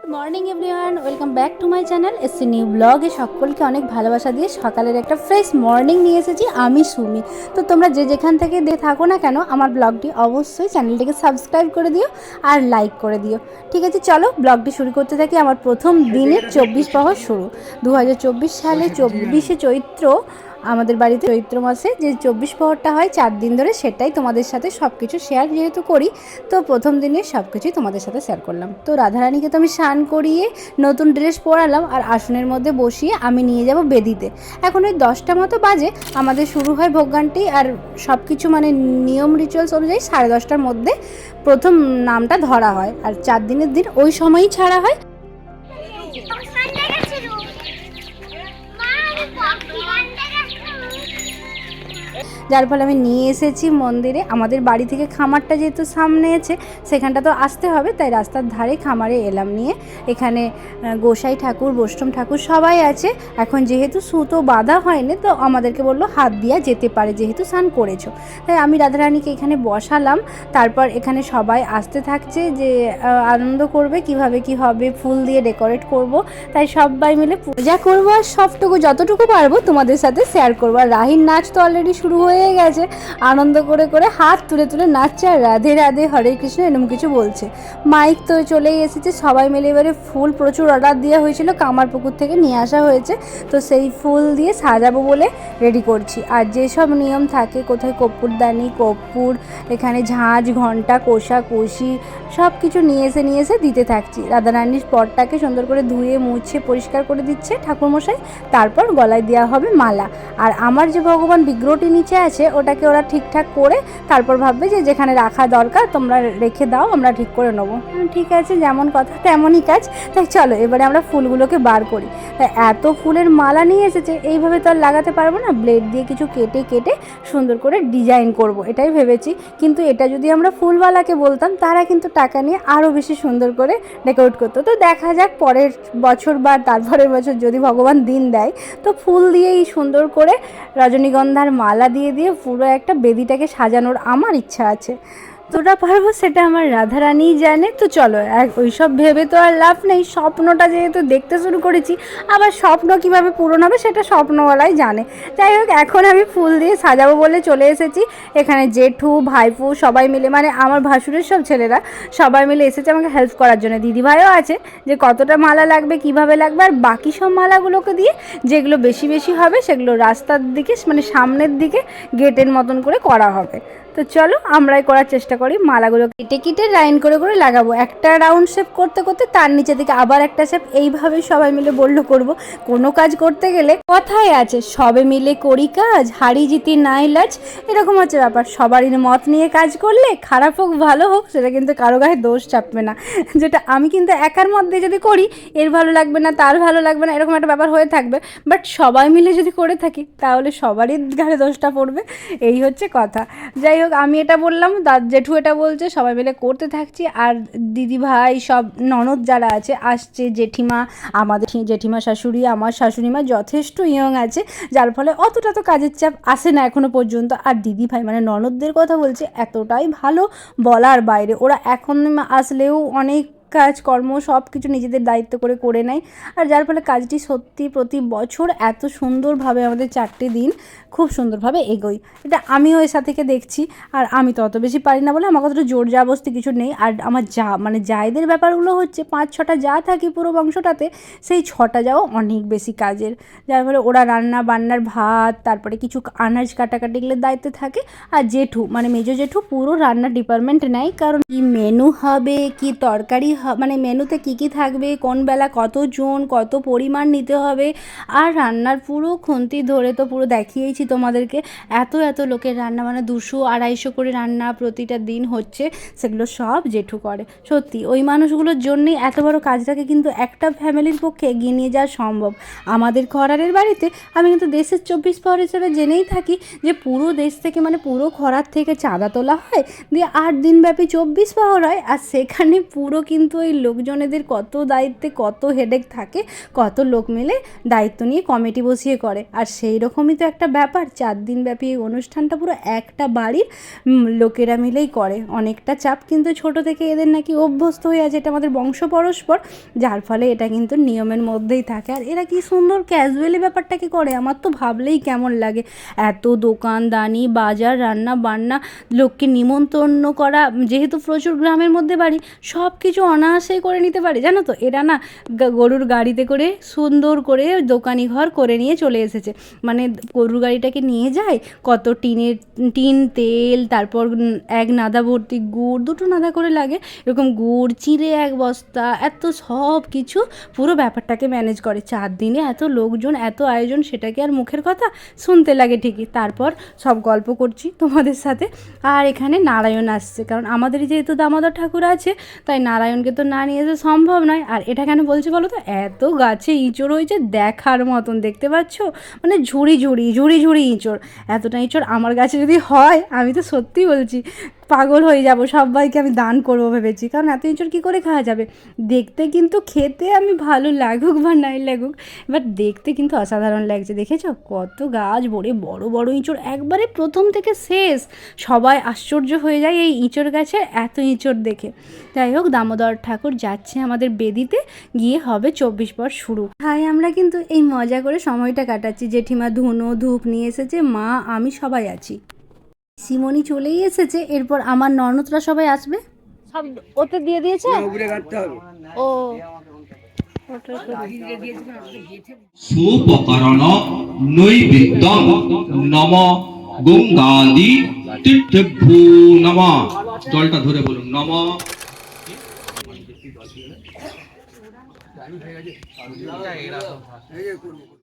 Good morning everyone welcome back to my channel এসছি new ব্লগে। সকলকে অনেক ভালোবাসা দিয়ে সকালের একটা ফ্রেশ মর্নিং নিয়ে এসেছি আমি সুমি। তো তোমরা যে যেখান থেকে দিয়ে থাকো না কেন আমার ব্লগটি অবশ্যই চ্যানেলটিকে সাবস্ক্রাইব করে দিও আর লাইক করে দিও। ঠিক আছে চলো ব্লগটি শুরু করতে থাকি। আমার প্রথম দিনের চব্বিশ প্রহর শুরু। দু হাজার চব্বিশ সালে চব্বিশে চৈত্র আমাদের বাড়িতে চৈত্র মাসে যে চব্বিশ প্রহরটা হয়, চার দিন ধরে সেটাই তোমাদের সাথে সব কিছু শেয়ার যেহেতু করি, তো প্রথম দিনে সব কিছুই তোমাদের সাথে শেয়ার করলাম। তো রাধারানীকে তো আমি স্নান করিয়ে নতুন ড্রেস পরালাম আর আসনের মধ্যে বসিয়ে আমি নিয়ে যাব বেদিতে। এখন ওই দশটা মতো বাজে, আমাদের শুরু হয় ভোগগানটি আর সব কিছু মানে নিয়ম রিচুয়ালস অনুযায়ী সাড়ে দশটার মধ্যে প্রথম নামটা ধরা হয়। আর চার দিনের দিন ওই সময়ই ছাড়া হয়। যার ফলে আমি নিয়ে এসেছি মন্দিরে। আমাদের বাড়ি থেকে খামারটা যেহেতু সামনে আছে, সেখানটা তো আসতে হবে, তাই রাস্তার ধারে খামারে এলাম নিয়ে। এখানে গোসাই ঠাকুর, বৈষ্ণব ঠাকুর সবাই আছে। এখন যেহেতু সুতো বাঁধা হয়নি, তো আমাদেরকে বলল হাত দিয়া যেতে পারে, যেহেতু স্নান করেছ। তাই আমি রাধারানীকে এখানে বসালাম। তারপর এখানে সবাই আসতে থাকছে যে আনন্দ করবে, কীভাবে কি হবে, ফুল দিয়ে ডেকোরেট করব। তাই সবাই মিলে পূজা করব আর সবটুকু যতটুকু পারব তোমাদের সাথে শেয়ার করব। আর রাহির নাচ তো অলরেডি শুরু হয়ে গেছে। আনন্দ করে করে হাত তুলে তুলে নাচছে আর রাধে রাধে হরে কৃষ্ণ এরকম কিছু বলছে। মাইক তো চলেই এসেছে, সবাই মিলে এবারে ফুল প্রচুর অর্ডার দেওয়া হয়েছিল কামারপুকুর থেকে নিয়ে আসা হয়েছে। তো সেই ফুল দিয়ে সাজাবো বলে রেডি করছি। আর যেসব নিয়ম থাকে, কোথায় কর্পূরদানি কর্পূর এখানে ঝাঁঝ ঘণ্টা, কোষা, কষি সব কিছু নিয়ে এসে নিয়ে এসে দিতে থাকছি। রাধারানীর পটটাকে সুন্দর করে ধুয়ে, মুছে, পরিষ্কার করে দিচ্ছে ঠাকুরমশাই। তারপর গলায় দেওয়া হবে মালা। আর আমার যে ভগবান বিগ্রহটি নিচে আছে ওটাকে ওরা ঠিকঠাক করে তারপর ভাববে যে যেখানে রাখা দরকার তোমরা রেখে দাও, আমরা ঠিক করে নেব। ঠিক আছে, যেমন কথা, তেমনই কাজ। তাই চলো, এবারে আমরা ফুলগুলোকে বার করি। এত ফুলের মালা নিয়ে এসেছে, এইভাবে তো আর লাগাতে পারব না। ব্লেড দিয়ে কিছু কেটে কেটে সুন্দর করে ডিজাইন করব, এটাই ভেবেছি। কিন্তু এটা যদি আমরা ফুলওয়ালাকে বলতাম, তারা কিন্তু টাকা নিয়ে আরও বেশি সুন্দর করে ডেকোরেট করতো। তো দেখা যাক পরের বছর বা তারপরের বছর যদি ভগবান দিন দেয়, তো ফুল দিয়েই সুন্দর করে রজনীগন্ধার মালা দিয়ে দিয়ে পুরো একটা বেদিটাকে সাজানোর আমার ইচ্ছা আছে। তোরা পারব সেটা আমার রাধারানীই জানে। তো চলো ওইসব ভেবে তো আর লাভ নেই। স্বপ্নটা যেহেতু দেখতে শুরু করেছি, আবার স্বপ্ন কীভাবে পূরণ হবে সেটা স্বপ্নওয়ালাই জানে। যাই হোক, এখন আমি ফুল দিয়ে সাজাবো বলে চলে এসেছি। এখানে জেঠু, ভাইপু সবাই মিলে মানে আমার ভাসুরের সব ছেলেরা সবাই মিলে এসেছে আমাকে হেল্প করার জন্য। দিদিভাইও আছে যে কতটা মালা লাগবে, কীভাবে লাগবে, আর বাকি সব মালাগুলোকে দিয়ে যেগুলো বেশি বেশি হবে সেগুলো রাস্তার দিকে মানে সামনের দিকে গেটের মতন করে করা হবে। তো চলো আমরাই করার চেষ্টা করি মালাগুলো কেটে কেটে লাইন করে করে লাগাবো। একটা রাউন্ড শেপ করতে করতে তার নিচে দিকে আবার একটা শেপ এইভাবে সবাই মিলে বলল করব। কোনো কাজ করতে গেলে কথাই আছে, সবে মিলে করি কাজ, হারি জিতি নাই লাজ। এরকম হচ্ছে ব্যাপার। সবারই মত নিয়ে কাজ করলে খারাপ হোক, ভালো হোক, সেটা কিন্তু কারও গায়ে দোষ চাপবে না। যেটা আমি কিন্তু একার মধ্যে যদি করি, এর ভালো লাগবে না, তার ভালো লাগবে না, এরকম একটা ব্যাপার হয়ে থাকবে। বাট সবাই মিলে যদি করে থাকি, তাহলে সবারই ঘাড়ে দোষটা পড়বে। এই হচ্ছে কথা। যাই হোক, আমি এটা বললাম দাদ জেঠু এটা বলছে, সবাই মিলে করতে থাকছি। আর দিদি ভাই, সব ননদ যারা আছে, আসছে, জেঠিমা, আমাদের জেঠিমা শাশুড়ি, আমার শাশুড়িমা যথেষ্ট ইয়ং আছে, যার ফলে অতটা তো কাজের চাপ আসে না এখনও পর্যন্ত। আর দিদি ভাই মানে ননদদের কথা বলছে, এতটাই ভালো বলার বাইরে। ওরা এখন আসলেও অনেক কাজকর্ম সব কিছু নিজেদের দায়িত্ব করে করে নেয়। আর যার ফলে কাজটি সত্যি প্রতি বছর এত সুন্দরভাবে আমাদের চারটে দিন খুব সুন্দরভাবে এগোই এটা আমিও এর সাথে দেখছি। আর আমি তো অত বেশি পারি না বলে আমার কতটা জোর জাবস্তি কিছু নেই। আর আমার যা মানে জায়দের ব্যাপারগুলো হচ্ছে, পাঁচ, ছটা যা থাকি পুরো বংশটাতে সেই ছটা যাও অনেক বেশি কাজের। যার ফলে ওরা রান্না বান্নার ভাত, তারপরে কিছু আনাজ কাটাকাটি এগুলোর দায়িত্বে থাকে। আর জেঠু মানে মেজো জেঠু পুরো রান্নার ডিপার্টমেন্ট নেয়। কারণ কি মেনু হবে, কি তরকারি মানে মেনুতে কি কি থাকবে, কোন বেলা কত কতজন কত পরিমাণ নিতে হবে, আর রান্নার পুরো খুন্তি ধরে তো পুরো দেখিয়েইছি তোমাদেরকে। এত এত লোকের রান্না মানে দুশো আড়াইশো করে রান্না প্রতিটা দিন হচ্ছে, সেগুলো সব জেঠু করে। সত্যি, ওই মানুষগুলোর জন্যই এত বড় কাজটাকে কিন্তু একটা ফ্যামিলির পক্ষে এগিয়ে নিয়ে যাওয়া সম্ভব। আমাদের খরারের বাড়িতে আমি কিন্তু দেশের চব্বিশ পর হিসেবে জেনেই থাকি যে পুরো দেশ থেকে মানে পুরো খরার থেকে চাঁদা তোলা হয়, দিয়ে আট দিনব্যাপী চব্বিশ পাহর হয়, আর সেখানে পুরো কিন্তু কিন্তু ওই লোকজনেদের কত দায়িত্বে কত হেডেক থাকে, কত লোক মিলে দায়িত্ব নিয়ে কমিটি বসিয়ে করে। আর সেই রকমই তো একটা ব্যাপার, চার দিন ব্যাপী এই অনুষ্ঠানটা পুরো একটা বাড়ির লোকেরা মিলেই করে। অনেকটা চাপ কিন্তু ছোট থেকে এদের নাকি অভ্যস্ত হয়ে আছে, এটা আমাদের বংশ পরস্পর, যার ফলে এটা কিন্তু নিয়মের মধ্যেই থাকে। আর এরা কি সুন্দর ক্যাজুয়ালি ব্যাপারটাকে করে? আমার তো ভাবলেই কেমন লাগে। এত দোকানদানি বাজার রান্না বান্না লোককে নিমন্ত্রণ করা, যেহেতু প্রচুর গ্রামের মধ্যে বাড়ি সব কিছু অনায়াসেই করে নিতে পারে, জানো তো? এরা না গরুর গাড়িতে করে সুন্দর করে দোকানি ঘর করে নিয়ে চলে এসেছে। মানে গরুর গাড়িটাকে নিয়ে যায়, কত টিনের, টিন, তেল, তারপর এক নাদা ভর্তি গুড়, দুটো নাদা করে লাগে। এরকম গুড় চিড়ে এক বস্তা, এত সব কিছু পুরো ব্যাপারটাকে ম্যানেজ করে। চার দিনে এত লোকজন, এত আয়োজন সেটা কি আর মুখের কথা শুনতে লাগে ঠিকই। তারপর সব গল্প করছি তোমাদের সাথে। আর এখানে নারায়ণ আসছে, কারণ আমাদের যেহেতু দামোদর ঠাকুর আছে, তাই নারায়ণকে তো না নিয়ে এসে সম্ভব নয়। আর এটা কেন বলছে বলো তো? এত গাছে ইঁচড় হয়েছে দেখার মতন, দেখতে পাচ্ছ? মানে ঝুড়ি ঝুড়ি ঝুড়ি ঝুড়ি ইঁচড়। এতটা ইঁচড় আমার গাছে যদি হয়, আমি তো সত্যি বলছি। পাগল হয়ে যাব, সবাইকে আমি দান করব ভেবেছি। কারণ এত ইঁচড় কী করে খাওয়া যাবে? দেখতে কিন্তু খেতে আমি ভালো লাগুক বা নাই লাগুক বাট দেখতে কিন্তু অসাধারণ লাগছে। দেখেছ? কত গাছ ভরে বড় বড় ইঁচড়, একবারে প্রথম থেকে শেষ। সবাই আশ্চর্য হয়ে যায় এই ইঁচড় গাছের এত ইঁচড় দেখে। যাই হোক, দামোদর ঠাকুর যাচ্ছে আমাদের বেদিতে, গিয়ে হবে চব্বিশ পর শুরু। তাই আমরা কিন্তু এই মজা করে সময়টা কাটাচ্ছি। জেঠিমা ধুনো, ধূপ নিয়ে এসেছে, মা, আমি সবাই আছি। সিমনি চলেই এসেছে এরপর আমার ননদরা সবাই আসবে সব ওতে দিয়ে দিয়েছে উপরে কাটতে হবে ও সুপকরণ নৈবেদ্যং নম গঙ্গাদি তীর্থভূ নম জলটা ধরে বলুন নম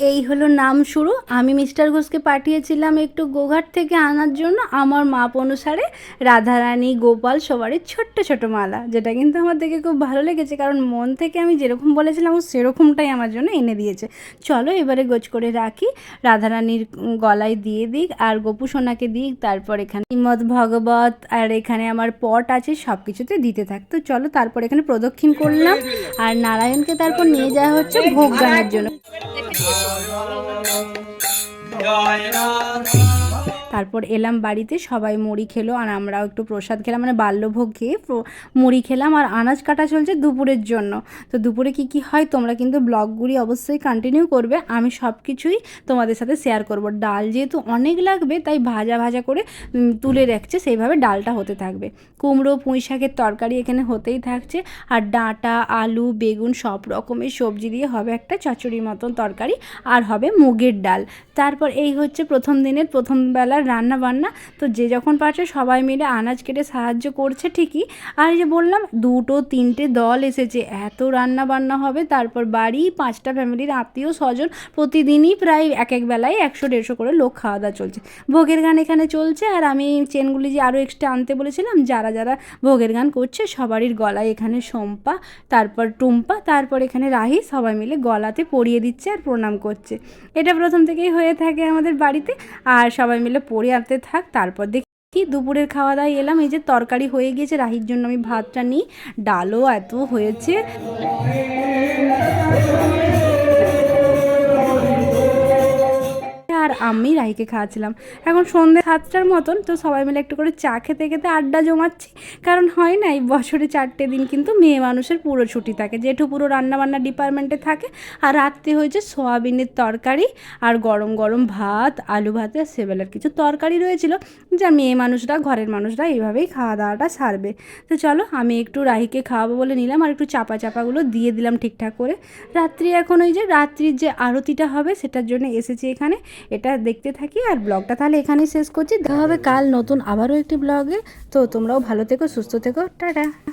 এই হলো নাম শুরু। আমি মিস্টার ঘোষকে পাঠিয়েছিলাম একটু গোঘাট থেকে আনার জন্য। আমার মাপ অনুসারে রাধারানী, গোপাল সবারই ছোট্ট ছোট মালা, যেটা কিন্তু আমার দেখে খুব ভালো লেগেছে। কারণ মন থেকে আমি যেরকম বলেছিলাম, ও সেরকমটাই আমার জন্য এনে দিয়েছে। চলো এবারে গোছ করে রাখি। রাধারানীর গলায় দিয়ে দিক আর গোপু সোনাকে দিক। তারপর এখানে শ্রীমদ ভগবত আর এখানে আমার পট আছে সব কিছুতে দিতে থাকতো চলো তারপর এখানে প্রদক্ষিণ করলাম। আর নারায়ণকে তারপর নিয়ে যাওয়া হচ্ছে ভোগ গানের জন্য। জয় রাধা তারপর এলাম বাড়িতে, সবাই মুড়ি খেলো আর আমরাও একটু প্রসাদ খেলাম মানে বাল্যভোগ খেয়ে মুড়ি খেলাম আর আনাজ কাটা চলছে দুপুরের জন্য। তো দুপুরে কি কি হয় তোমরা কিন্তু ব্লগগুলি অবশ্যই কন্টিনিউ করবে, আমি সব কিছুই তোমাদের সাথে শেয়ার করব। ডাল যেহেতু অনেক লাগবে, তাই ভাজা ভাজা করে তুলে রাখছে, সেইভাবে ডালটা হতে থাকবে। কুমড়ো, পুঁই শাকের তরকারি এখানে হতেই থাকছে আর ডাঁটা, আলু, বেগুন সব রকমের সবজি দিয়ে হবে একটা চচড়ির মতন তরকারি আর হবে মুগের ডাল। তারপর এই হচ্ছে প্রথম দিনের, প্রথম বেলার রান্না বান্না তো যে যখন পারছে সবাই মিলে আনাজ কেটে সাহায্য করছে ঠিকই। আর এই যে বললাম, দুটো তিনটে দল এসেছে, এত রান্না বান্না হবে, তারপর বাড়ি পাঁচটা ফ্যামিলির আত্মীয় স্বজন প্রতিদিনই প্রায় এক এক বেলায় একশো, দেড়শো করে লোক খাওয়া দাওয়া চলছে। ভোগের গান এখানে চলছে, আর আমি চেনগুলি যে আরও এক্সট্রা আনতে বলেছিলাম, যারা যারা ভোগের গান করছে সবারই গলায় এখানে শম্পা, তারপর টুম্পা, তারপর এখানে রাহি, সবাই মিলে গলাতে পরিয়ে দিচ্ছে আর প্রণাম করছে। এটা প্রথম থেকেই হয়ে থাকে আমাদের বাড়িতে, আর সবাই মিলে পড়ে আনতে থাক, তারপর দেখি দুপুরের খাওয়া দাওয়া এলাম। এই যে তরকারি হয়ে গিয়েছে, রাহির জন্য আমি ভাতটা নিই। ডালও এত হয়েছে। আর আমি রাইকে খাওয়াচ্ছিলাম। এখন সন্ধ্যে সাতটার মতন, তো সবাই মিলে একটু করে চা খেতে খেতে আড্ডা জমাচ্ছি। কারণ হয় না এই বছরে চারটে দিন কিন্তু মেয়ে মানুষের পুরো ছুটি থাকে। জেঠু পুরো রান্নাবান্না ডিপার্টমেন্টে থাকে, আর রাত্রে হয়েছে সোয়াবিনের তরকারি আর গরম গরম ভাত, আলু ভাতে আর সেবেলার কিছু তরকারি রয়েছিল, যা মেয়ে মানুষরা, ঘরের মানুষরা এইভাবেই খাওয়া দাওয়াটা সারবে। তো চলো, আমি একটু রাহিকে খাওয়াবো বলে নিলাম আর একটু চাপা চাপাগুলো দিয়ে দিলাম ঠিকঠাক করে। রাত্রি এখন ওই যে রাত্রির যে আরতিটা হবে, সেটার জন্য এসেছি এখানে। এটা দেখতে থাকি আর ব্লগটা তাহলে এখানেই শেষ করছি। দেখা হবে কাল নতুন আবারও একটি ব্লগে। তো তোমরাও ভালো থেকো, সুস্থ থেকো। টাটা।